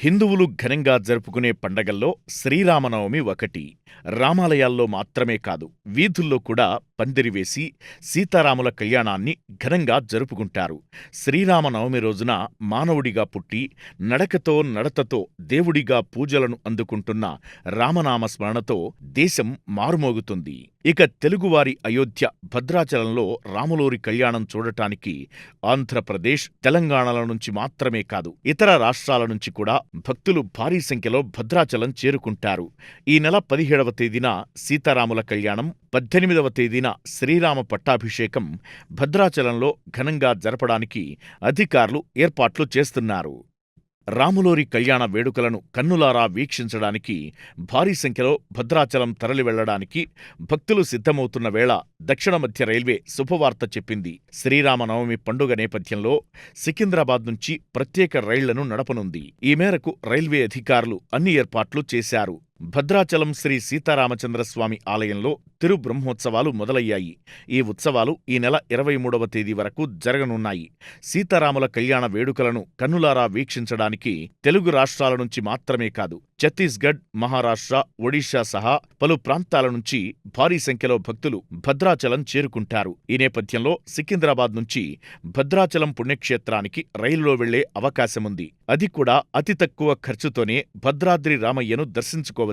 హిందువులు ఘనంగా జరుపుకునే పండగల్లో శ్రీరామనవమి ఒకటి. రామాలయాల్లో మాత్రమే కాదు, వీధుల్లో కూడా పందిరివేసి సీతారాముల కళ్యాణాన్ని ఘనంగా జరుపుకుంటారు. శ్రీరామనవమి రోజున మానవుడిగా పుట్టి, నడకతో నడతతో దేవుడిగా పూజలను అందుకుంటున్న రామనామ స్మరణతో దేశం మారుమోగుతుంది. ఇక తెలుగువారి అయోధ్య భద్రాచలంలో రాములోరి కళ్యాణం చూడటానికి ఆంధ్రప్రదేశ్, తెలంగాణల నుంచి మాత్రమే కాదు, ఇతర రాష్ట్రాల నుంచి కూడా భక్తులు భారీ సంఖ్యలో భద్రాచలం చేరుకుంటారు. ఈ నెల పదిహేడవ తేదీన సీతారాముల కళ్యాణం, పద్దెనిమిదవ తేదీన శ్రీరామ పట్టాభిషేకం భద్రాచలంలో ఘనంగా జరపడానికి అధికారులు ఏర్పాట్లు చేస్తున్నారు. రాములోరి కళ్యాణ వేడుకలను కన్నులారా వీక్షించడానికి భారీ సంఖ్యలో భద్రాచలం తరలివెళ్ళడానికి భక్తులు సిద్ధమవుతున్న వేళ దక్షిణ మధ్య రైల్వే శుభవార్త చెప్పింది. శ్రీరామనవమి పండుగ నేపథ్యంలో సికింద్రాబాద్ నుంచి ప్రత్యేక రైళ్ళను నడపనుంది. ఈ మేరకు రైల్వే అధికారులు అన్ని ఏర్పాట్లు చేశారు. భద్రాచలం శ్రీ సీతారామచంద్రస్వామి ఆలయంలో తిరు బ్రహ్మోత్సవాలు మొదలయ్యాయి. ఈ ఉత్సవాలు ఈ నెల ఇరవై మూడవ తేదీ వరకు జరగనున్నాయి. సీతారాముల కళ్యాణ వేడుకలను కన్నులారా వీక్షించడానికి తెలుగు రాష్ట్రాల నుంచి మాత్రమే కాదు, ఛత్తీస్గఢ్, మహారాష్ట్ర, ఒడిషా సహా పలు ప్రాంతాల నుంచి భారీ సంఖ్యలో భక్తులు భద్రాచలం చేరుకుంటారు. ఈ నేపథ్యంలో సికింద్రాబాద్ నుంచి భద్రాచలం పుణ్యక్షేత్రానికి రైలులో వెళ్ళే అవకాశముంది. అది కూడా అతి తక్కువ ఖర్చుతోనే భద్రాద్రి రామయ్యను దర్శించుకోవచ్చు.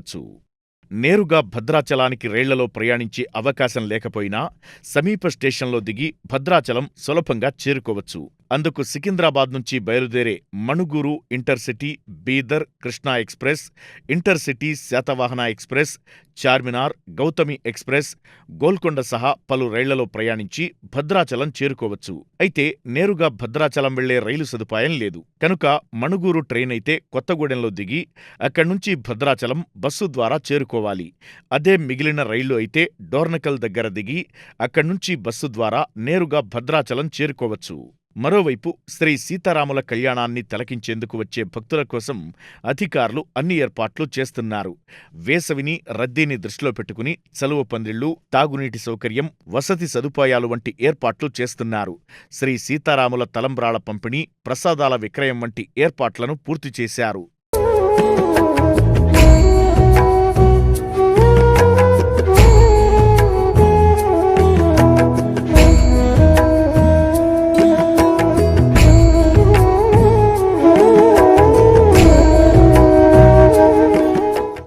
నేరుగా భద్రాచలానికి రైళ్ళలో ప్రయాణించే అవకాశం లేకపోయినా సమీప స్టేషన్లో దిగి భద్రాచలం సులభంగా చేరుకోవచ్చు. అందుకు సికింద్రాబాద్ నుంచి బయలుదేరే Manuguru intercity, Bidar Krishna express, intercity Satavahana express, Charminar, Gautami express, Golconda సహా పలు రైళ్ళలో ప్రయాణించి భద్రాచలం చేరుకోవచ్చు. అయితే నేరుగా భద్రాచలం వెళ్ళే రైలు సదుపాయం లేదు. కనుక మణుగూరు ట్రైన్ అయితే కొత్తగూడెంలో దిగి అక్కడ్నుంచి భద్రాచలం బస్సు ద్వారా చేరుకోవాలి. అదే మిగిలిన రైళ్ళు అయితే డోర్నకల్ దగ్గర దిగి అక్కడ్నుంచి బస్సు ద్వారా నేరుగా భద్రాచలం చేరుకోవచ్చు. మరోవైపు శ్రీ సీతారాముల కళ్యాణాన్ని తిలకించేందుకు వచ్చే భక్తుల కోసం అధికారులు అన్ని ఏర్పాట్లు చేస్తున్నారు. వేసవిని, రద్దీని దృష్టిలో పెట్టుకుని చలువ పందిళ్ళు, తాగునీటి సౌకర్యం, వసతి సదుపాయాలు వంటి ఏర్పాట్లు చేస్తున్నారు. శ్రీ సీతారాముల తలంబ్రాల పంపిణీ, ప్రసాదాల విక్రయం వంటి ఏర్పాట్లను పూర్తి చేశారు.